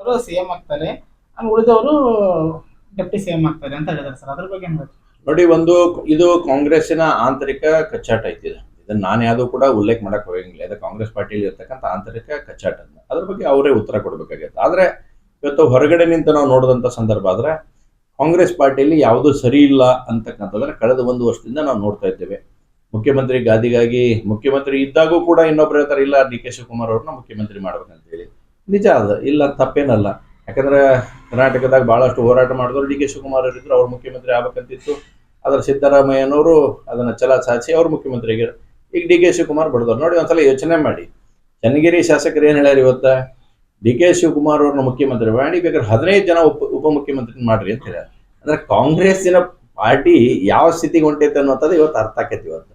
ಅವರು C M ಆಗ್ತಾರೆ. ಉಳಿದವರು ಡೆಪ್ಟಿ ಸಿ ಎಂ ಆಗ್ತಾರೆ ಅಂತ ಹೇಳಿದಾರೆ ಸರ್ ಅದ್ರ ಬಗ್ಗೆ? ನೋಡಿ, ಒಂದು ಇದು ಕಾಂಗ್ರೆಸ್ಸಿನ ಆಂತರಿಕ ಕಚ್ಚಾಟ ಐತಿದೆ ಇದನ್ನ ನಾನು ಯಾವುದು ಕೂಡ ಉಲ್ಲೇಖ ಮಾಡಕ್ ಹೋಗಂಗಿಲ್ಲ ಇದು ಕಾಂಗ್ರೆಸ್ ಪಾರ್ಟಿಯಲ್ಲಿ ಇರ್ತಕ್ಕಂಥ ಆಂತರಿಕ ಕಚ್ಚಾಟ ಅದ್ರ ಬಗ್ಗೆ ಅವರೇ ಉತ್ತರ ಕೊಡಬೇಕಾಗತ್ತೆ. ಆದ್ರೆ, ಇವತ್ತು ಹೊರಗಡೆ ನಿಂತ ನಾವು ನೋಡಿದಂಥ ಸಂದರ್ಭ ಆದ್ರೆ, ಕಾಂಗ್ರೆಸ್ ಪಾರ್ಟಿಯಲ್ಲಿ ಯಾವುದು ಸರಿ ಇಲ್ಲ ಅಂತಕ್ಕಂಥದ್ರೆ ಕಳೆದ ಒಂದು ವರ್ಷದಿಂದ ನಾವು ನೋಡ್ತಾ ಇದ್ದೇವೆ. ಮುಖ್ಯಮಂತ್ರಿ ಗಾದಿಗಾಗಿ ಮುಖ್ಯಮಂತ್ರಿ ಇದ್ದಾಗೂ ಕೂಡ ಇನ್ನೊಬ್ರು ಹೇಳ್ತಾರೆ, ಇಲ್ಲ, ಡಿ ಕೆ ಶಿವಕುಮಾರ್ ಅವ್ರನ್ನ ಮುಖ್ಯಮಂತ್ರಿ ಮಾಡ್ಬೇಕಂತ ಹೇಳಿ. ನಿಜ ಅದ. ಇಲ್ಲ ತಪ್ಪೇನಲ್ಲ. ಯಾಕಂದ್ರೆ ಕರ್ನಾಟಕದಾಗ ಬಹಳಷ್ಟು ಹೋರಾಟ ಮಾಡಿದ್ರು ಡಿ ಕೆ ಶಿವಕುಮಾರ್ ಅವರಿದ್ರು ಅವ್ರು ಮುಖ್ಯಮಂತ್ರಿ ಆಗ್ಬೇಕಂತಿತ್ತು. ಆದ್ರೆ ಸಿದ್ದರಾಮಯ್ಯನವರು ಅದನ್ನ ಛಲ ಸಾಚಿ ಅವ್ರ ಮುಖ್ಯಮಂತ್ರಿ ಆಗ್ಯಾರ ಈಗ ಡಿ ಕೆ ಶಿವಕುಮಾರ್ ಬಡ್ದವ್ರು. ನೋಡಿ ಒಂದ್ಸಲ ಯೋಚನೆ ಮಾಡಿ. ಚನ್ನಗಿರಿ ಶಾಸಕರು ಏನ್ ಹೇಳ್ಯಾರ ಇವತ್ತ? ಡಿ ಕೆ ಶಿವಕುಮಾರ್ ಅವ್ರನ್ನ ಮುಖ್ಯಮಂತ್ರಿ ಮಾಡಿ ಬೇಕಾದ್ರೆ ಹದಿನೈದು ಜನ ಉಪ ಉಪಮುಖ್ಯಮಂತ್ರಿ ಮಾಡ್ರಿ ಅಂತ ಹೇಳ್ಯಾರ. ಅಂದ್ರೆ ಕಾಂಗ್ರೆಸ್ಸಿನ ಪಾರ್ಟಿ ಯಾವ ಸ್ಥಿತಿಗೆ ಹೊಂಟೈತೆ ಅನ್ನೋಂಥದ್ದು ಇವತ್ತು ಅರ್ಥ ಆಕೈತಿ ಇವತ್ತು.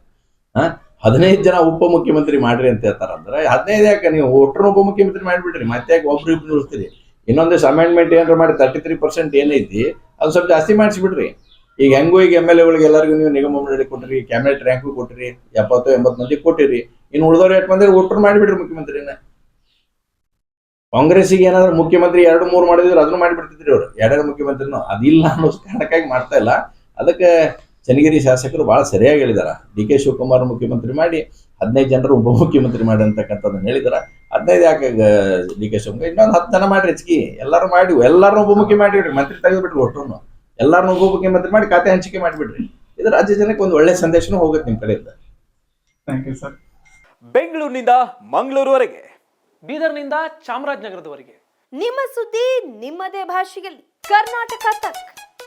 ಹಾ? ಹದಿನೈದು ಜನ ಉಪಮುಖ್ಯಮಂತ್ರಿ ಮಾಡ್ರಿ ಅಂತ ಹೇಳ್ತಾರಂದ್ರೆ ಹದಿನೈದು ಯಾಕೆ ನೀವು ಒಟ್ಟರು ಉಪಮುಖ್ಯಮಂತ್ರಿ ಮಾಡಿಬಿಡ್ರಿ, ಮತ್ತೆ ಯಾಕೆ ಒಬ್ರು ಇಬ್ರು ಇರ್ತೀರಿ ಇನ್ನೊಂದಿಷ್ಟು ಅಮೆಂಡ್ಮೆಂಟ್ ಏನಾರು ಮಾಡಿ ತರ್ಟಿ ತ್ರೀ ಪರ್ಸೆಂಟ್ ಏನೈತಿ ಅದು ಸ್ವಲ್ಪ ಜಾಸ್ತಿ ಮಾಡಿಸ್ಬಿಡ್ರಿ. ಈಗ ಹೆಂಗೋ ಈಗ ಎಂ ಎಲ್ ಎಗಳಿಗೆ ಎಲ್ಲರಿಗೂ ನೀವು ನಿಗಮ ಮಂಡಳಿ ಕೊಟ್ಟಿರಿ ಕ್ಯಾಬಿನೆಟ್ ರ್ಯಾಂಕು ಕೊಟ್ಟಿರಿ ಎಪ್ಪತ್ತು ಎಂಬತ್ತು ಮಂದಿ ಕೊಟ್ಟಿರಿ. ಇನ್ನು ಉಳಿದವ್ರು ಎಷ್ಟು ಮಂದಿ ಒಟ್ಟರು ಮಾಡಿಬಿಡ್ರಿ ಮುಖ್ಯಮಂತ್ರಿನ. ಕಾಂಗ್ರೆಸ್ಸಿಗೆ ಏನಾದ್ರು ಮುಖ್ಯಮಂತ್ರಿ ಎರಡು, ಮೂರು ಮಾಡಿದ್ರು ಅದನ್ನು ಮಾಡಿಬಿಡ್ತಿದ್ರಿ ಅವರು. ಎರಡನೇ ಮುಖ್ಯಮಂತ್ರಿನೂ ಅದಿಲ್ಲ ಅನ್ನೋ ಕಾರಣಕ್ಕಾಗಿ ಮಾಡ್ತಾ ಇಲ್ಲ. ಅದಕ್ಕೆ ಚನ್ನಗಿರಿ ಶಾಸಕರು ಬಹಳ ಸರಿಯಾಗಿ ಹೇಳಿದಾರ. ಡಿ ಕೆ ಶಿವಕುಮಾರ್ ಮುಖ್ಯಮಂತ್ರಿ ಮಾಡಿ ಹದಿನೈದು ಜನರು ಉಪಮುಖ್ಯಮಂತ್ರಿ ಮಾಡಿ ಅಂತಕ್ಕಂಥದ್ದನ್ನು ಹೇಳಿದಾರ. ಹದಿನೈದು ಯಾಕೆ ಡಿ ಕೆ ಶಿವಕುಮಾರ್ ಇನ್ನೊಂದು ಹತ್ತು ಜನ ಮಾಡಿರಿ ಹೆಚ್ಚಿಗೆ. ಎಲ್ಲರೂ ಮಾಡಿ ಎಲ್ಲರೂ ಉಪಮುಖ್ಯ ಮಾಡಿಬಿಡ್ರಿ. ಮಂತ್ರಿ ತೆಗೆದುಬಿಟ್ರಿ ಒಟ್ಟರು ಎಲ್ಲಾರನ್ನೂ ಉಪಮುಖ್ಯಮಂತ್ರಿ ಮಾಡಿ ಖಾತೆ ಹಂಚಿಕೆ ಮಾಡಿಬಿಡ್ರಿ. ಇದು ರಾಜ್ಯ ಜನಕ್ಕೆ ಒಂದು ಒಳ್ಳೆ ಸಂದೇಶನೂ ಹೋಗುತ್ತೆ ನಿಮ್ಮ ಕಡೆಯಿಂದ. ಥ್ಯಾಂಕ್ ಯು ಸರ್ ಬೆಂಗಳೂರಿನಿಂದ ಮಂಗಳೂರುವರೆಗೆ. ಬೀದರ್ನಿಂದ ಚಾಮರಾಜನಗರದವರೆಗೆ. ನಿಮ್ಮ ಸುದ್ದಿ ನಿಮ್ಮದೇ ಭಾಷೆಯಲ್ಲಿ. ಕರ್ನಾಟಕ ತಕ್.